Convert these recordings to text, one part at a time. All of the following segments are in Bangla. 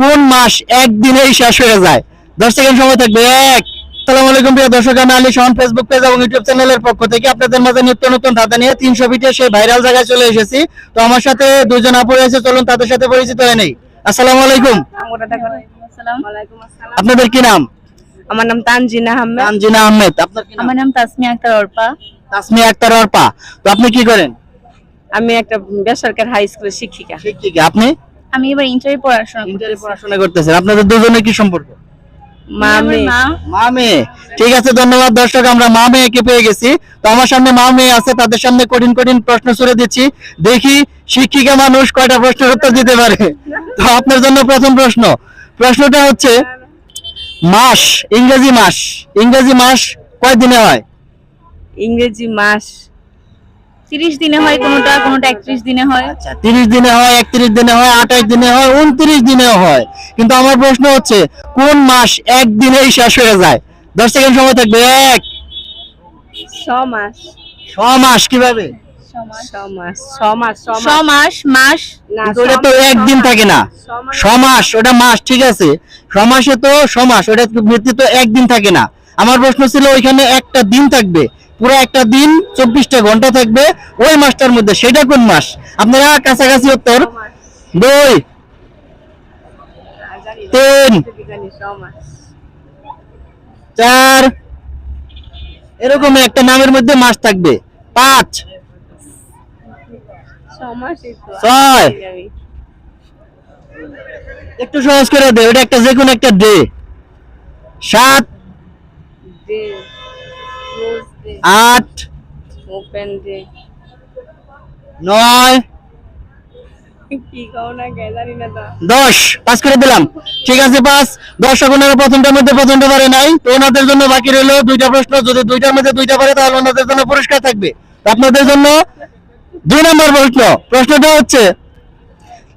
কোন মাস একদিনেই শেষ হয়ে যায়? দশ সেকেন্ড সময় থাকবে এক। সালাম আলাইকুম প্রিয় দর্শক আমি আলী শাহন ফেসবুক পেজ এবং ইউটিউব চ্যানেলের পক্ষ থেকে আপনাদের মাঝে নিত্য নতুন ধাঁধা নিয়ে তিনশো ফিটে সেই ভাইরাল জায়গায় চলে এসেছি। তো আমার সাথে দুজন আপু রয়েছে চলুন তাদের সাথে পরিচিত হয়ে নেই। আসসালামু আলাইকুম। আপনাদের কি নাম? আমার নাম তানজিনা আহমেদ। তানজিনা আহমেদ আপনার কি নাম? আমার নাম তাসমিয়া আক্তার অর্পা। তাসমিয়া আক্তার অর্পা। তো আপনি কি করেন? আমি একটা বেসরকারি হাই স্কুলের শিক্ষিকা। শিক্ষিকা। আপনি? আমি এবার ইন্টারে পড়াশোনা ইন্টারে পড়াশোনা করতেছেন। আপনাদের দুজনের কি সম্পর্ক? মা আমি মা। মেয়ে ঠিক আছে ধন্যবাদ দর্শক আমরা মা মেয়েকে পেয়ে গেছি। তো আমার সামনে মা মেয়ে আছে তাদের সামনে কঠিন কঠিন প্রশ্ন ছুড়ে দিচ্ছি। দেখি শিক্ষিকা মানুষ কয়টা প্রশ্নের উত্তর দিতে পারে। তো আপনার জন্য প্রথম প্রশ্ন। প্রশ্নটা হচ্ছে মাস ইংরেজি মাস। ইংরেজি মাস কয় দিনে হয়? ইংরেজি মাস তিরিশ দিনে হয় কোনোটা কোনোটা একত্রিশ দিনে হয়। আচ্ছা তিরিশ দিনে হয় একত্রিশ দিনে হয় আঠাশ দিনে হয় উনত্রিশ দিনেও হয়। কিন্তু আমার প্রশ্ন হচ্ছে কোন মাস একদিনেই শেষ হয়ে যায়? দশ সেকেন্ড সময় থাকবে এক ছ মাস। ছ মাস কীভাবে একদিন থাকে না। সমাস ওটা মাস ঠিক আছে। সমাসে তো সমাস ওটা ভিত্তি তো একদিন থাকে না। আমার প্রশ্ন ছিল ওইখানে একটা দিন থাকবে। পুরো একটা দিন চব্বিশটা ঘণ্টা থাকবে। ওই মাসটার মধ্যে, সেটা কোন মাস? আপনারা কাছাকাছি উত্তর দুই, তিন, চার এরকম একটা নামের মধ্যে মাস থাকবে। পাঁচ, ছয়। একটু সহজ করে দে ওটা একটা যে কোনো একটা ডে সাত আট ওপেন ডে নয় কি কও না কে জানি না তো। দশ পাস করে দিলাম। ঠিক আছে পাস। দর্শক ওনারা প্রথমটার মধ্যে প্রথমটা পারে নাই। তো ওনাদের জন্য বাকি রইল দুইটা প্রশ্ন। যদি দুইটার মধ্যে দুইটা পারে তাহলে ওনাদের জন্য পুরস্কার থাকবে। আপনাদের জন্য দুই নম্বর প্রশ্ন। প্রশ্নটা হচ্ছে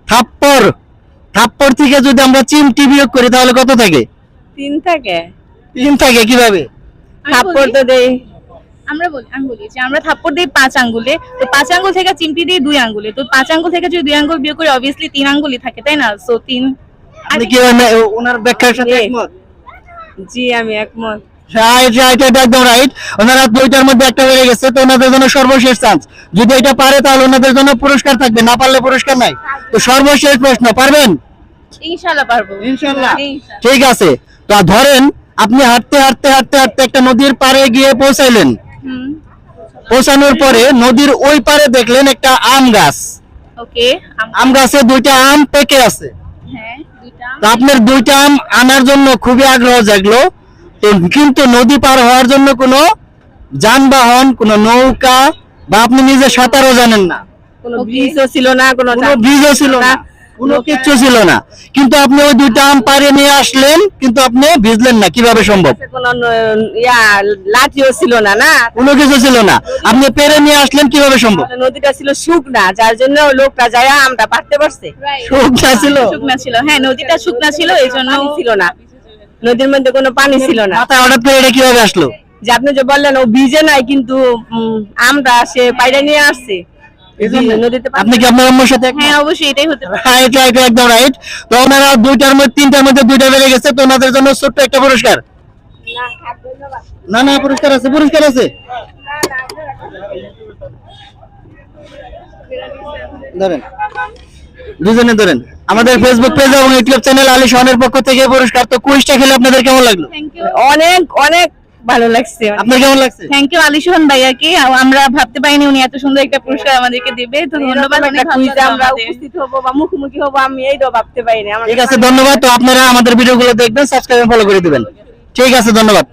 থাপ্পর থাপ্পর থেকে যদি আমরা চিমটি বিয়োগ করি তাহলে কত থাকে? তিন থাকে। তিন থাকে কীভাবে? থাপ্পড় তো দেই। আমরা বলি আমি বলি যে আমরা থাপ্পড় দিই পাঁচ আঙ্গুলে তো পাঁচ আঙ্গুল থেকে চিমটি দিই দুই আঙ্গুলে তো পাঁচ আঙ্গুল থেকে যদি দুই আঙ্গুল বিয়োগ করি অবভিয়াসলি তিন আঙ্গুলই থাকে তাই না? সো তিন আপনি কি ওনা- ওনার ব্যাখ্যার সাথে একমত? জি আমি একমত। রাইট রাইট এটা একদম রাইট ওনারা দুইটার মধ্যে একটা বেড়ে গেছে তো ওনাদের জন্য সর্বশেষ চান্স যদি এটা পারে তাহলে ওনাদের জন্য পুরস্কার থাকবে না পারলে পুরস্কার নাই। তো সর্বশেষ প্রশ্ন পারবেন? ইনশাআল্লাহ পারব। ইনশাআল্লাহ ইনশাআল্লাহ। ঠিক আছে। তো ধরেন আপনি হাঁটতে হাঁটতে হাঁটতে হাঁটতে একটা নদীর পাড়ে গিয়ে পৌঁছাইলেন। পৌঁছানোর পরে নদীর ওই পারে দেখলেন একটা আম গাছ। ওকে আম গাছে দুইটা আম পেকে আছে। হ্যাঁ তো আপনার দুইটা আম আনার জন্য খুবই আগ্রহ জাগলো। তো কিন্তু নদী পার হওয়ার জন্য কোনো যানবাহন কোনো নৌকা বা আপনি নিজে সাঁতারও জানেন না। কোনো. ব্রিজও ছিল না কোনো ব্রিজও ছিল না। কোনো কিচ্ছু ছিল না। কিন্তু আপনি ওই দুইটা আম পারে নিয়ে আসলেন কিন্তু আপনি ভিজলেন না কীভাবে সম্ভব? কোনো ইয়া লাঠিও ছিল না না? কোনো কিছু ছিল না। আপনি পেরে নিয়ে আসলেন কীভাবে সম্ভব? নদীটা ছিল শুকনা যার জন্য লোকটা যায় আমরা পারতে পারছে। শুকনা ছিল? শুকনা ছিল হ্যাঁ নদীটা শুকনা ছিল এই জন্য ছিল না। নদীর মধ্যে কোনো পানি ছিল না। মাথায় হঠাৎ করে এটা কীভাবে আসলো? যে আপনি যে বললেন ও ভিজে নাই কিন্তু উম, আমরা সে বাইরে নিয়ে আসছে। আপনি কি আপনার আম্মুর সাথে হ্যাঁ অবশ্যই এটাই হতে পারে। রাইট রাইট একদম রাইট তো ওনারা দুইটার মধ্যে তিনটার মধ্যে দুইটা বেড়ে গেছে তো ওনাদের জন্য ছোট্ট একটা পুরস্কার। না না পুরস্কার আছে পুরস্কার আছে। ধরেন। দুজনে ধরেন। আমাদের ফেসবুক পেজ এবং ইউটিউব চ্যানেল আলী শাহনের পক্ষ থেকে পুরস্কার। তো কুইজটা খেলে আপনাদের কেমন লাগল? অনেক অনেক ভালো লাগছে। আপনার কেমন লাগছে? থ্যাংক ইউ আলিশন ভাইয়াকে। আমরা ভাবতে পারিনি উনি এত সুন্দর একটা পুরস্কার আমাদেরকে দেবে। তো ধন্যবাদ অনেক কুইজে আমরা উপস্থিত হব বা মুখোমুখি হব আমি এইটাও ভাবতে পারিনি। আমার ঠিক আছে ধন্যবাদ। তো আপনারা আমাদের ভিডিওগুলো দেখবেন সাবস্ক্রাইব ফলো করে দিবেন। ঠিক আছে ধন্যবাদ।